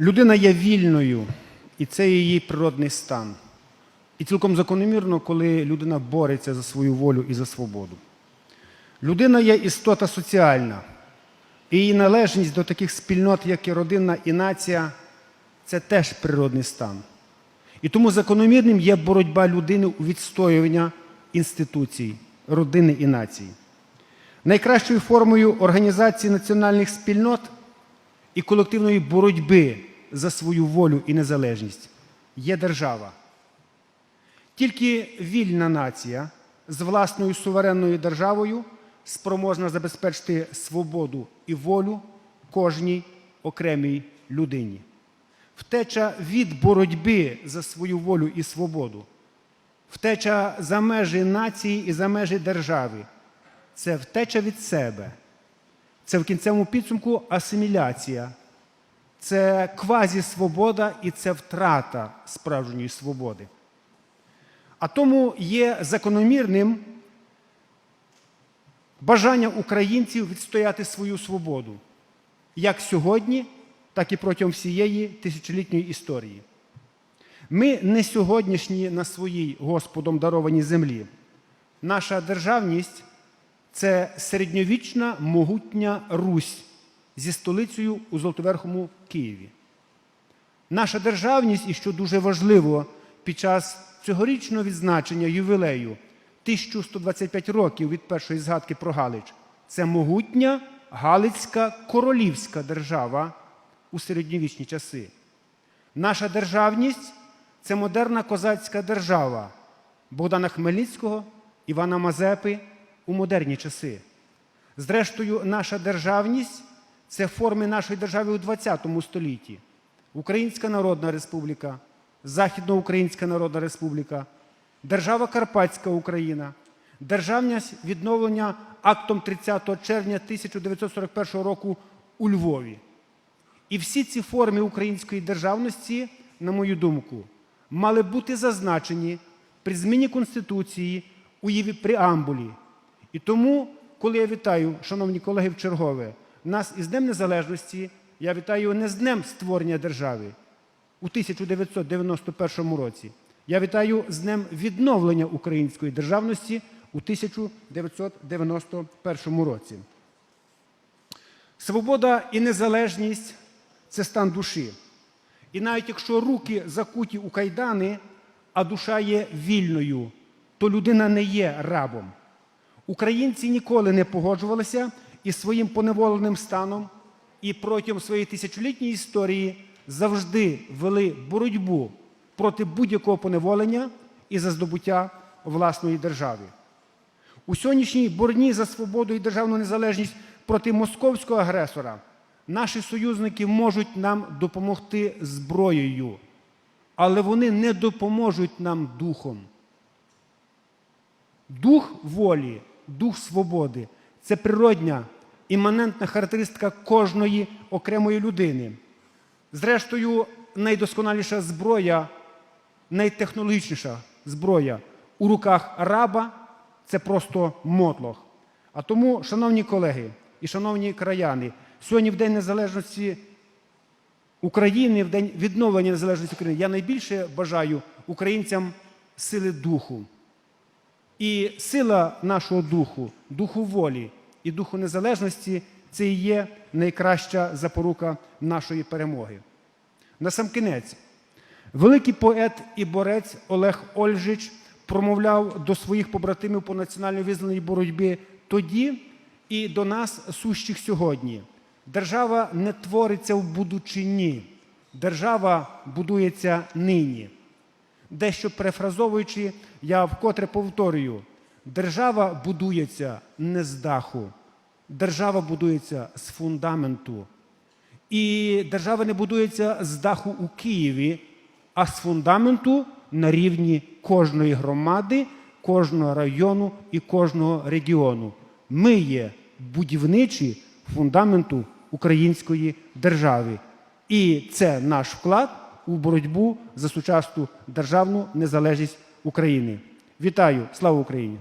Людина є вільною, і це її природний стан. І цілком закономірно, коли людина бореться за свою волю і за свободу. Людина є істота соціальна, і її належність до таких спільнот, як і родина і нація, це теж природний стан. І тому закономірним є боротьба людини у відстоювання інституцій, родини і нації. Найкращою формою організації національних спільнот і колективної боротьби за свою волю і незалежність є держава. Тільки вільна нація з власною суверенною державою спроможна забезпечити свободу і волю кожній окремій людині. Втеча від боротьби за свою волю і свободу, втеча за межі нації і за межі держави це втеча від себе, це в кінцевому підсумку асиміляція, це квазі-свобода і це втрата справжньої свободи. А тому є закономірним бажання українців відстояти свою свободу як сьогодні, так і протягом всієї тисячолітньої історії. Ми не сьогоднішні на своїй Господом дарованій землі. Наша державність це середньовічна могутня Русь зі столицею у Золотоверхому Києві. Наша державність, і що дуже важливо, під час цьогорічного відзначення ювілею 1125 років від першої згадки про Галич, це могутня Галицька королівська держава у середньовічні часи. Наша державність це модерна козацька держава Богдана Хмельницького, Івана Мазепи у модерні часи. Зрештою, наша державність це форми нашої держави у ХХ столітті. Українська Народна Республіка, Західноукраїнська Народна Республіка, Держава Карпатська Україна, державність відновлення актом 30 червня 1941 року у Львові. І всі ці форми української державності, на мою думку, мали бути зазначені при зміні Конституції у її преамбулі. І тому, коли я вітаю, шановні колеги, в чергове, нас із Днем Незалежності, я вітаю не з Днем створення держави у 1991 році. Я вітаю з Днем відновлення української державності у 1991 році. Свобода і незалежність це стан душі. І навіть якщо руки закуті у кайдани, а душа є вільною, то людина не є рабом. Українці ніколи не погоджувалися із своїм поневоленим станом і протягом своєї тисячолітньої історії завжди вели боротьбу проти будь-якого поневолення і за здобуття власної держави. У сьогоднішній борні за свободу і державну незалежність проти московського агресора наші союзники можуть нам допомогти зброєю, але вони не допоможуть нам духом. Дух волі, дух свободи це природня, іманентна характеристика кожної окремої людини. Зрештою, найдосконаліша зброя, найтехнологічніша зброя у руках раба це просто мотлох. А тому, шановні колеги і шановні краяни, сьогодні в День Незалежності України, в День відновлення незалежності України, я найбільше бажаю українцям сили духу. І сила нашого духу, духу волі і духу незалежності це і є найкраща запорука нашої перемоги. Насамкінець, великий поет і борець Олег Ольжич промовляв до своїх побратимів по національно визнаній боротьбі тоді і до нас сущих сьогодні. Держава не твориться в будучині, держава будується нині. Дещо перефразовуючи, я вкотре повторюю: держава будується не з даху, держава будується з фундаменту. І держава не будується з даху у Києві, а з фундаменту на рівні кожної громади, кожного району і кожного регіону. Ми є будівничі фундаменту української держави. І це наш вклад у боротьбу за сучасну державну незалежність України. Вітаю! Слава Україні!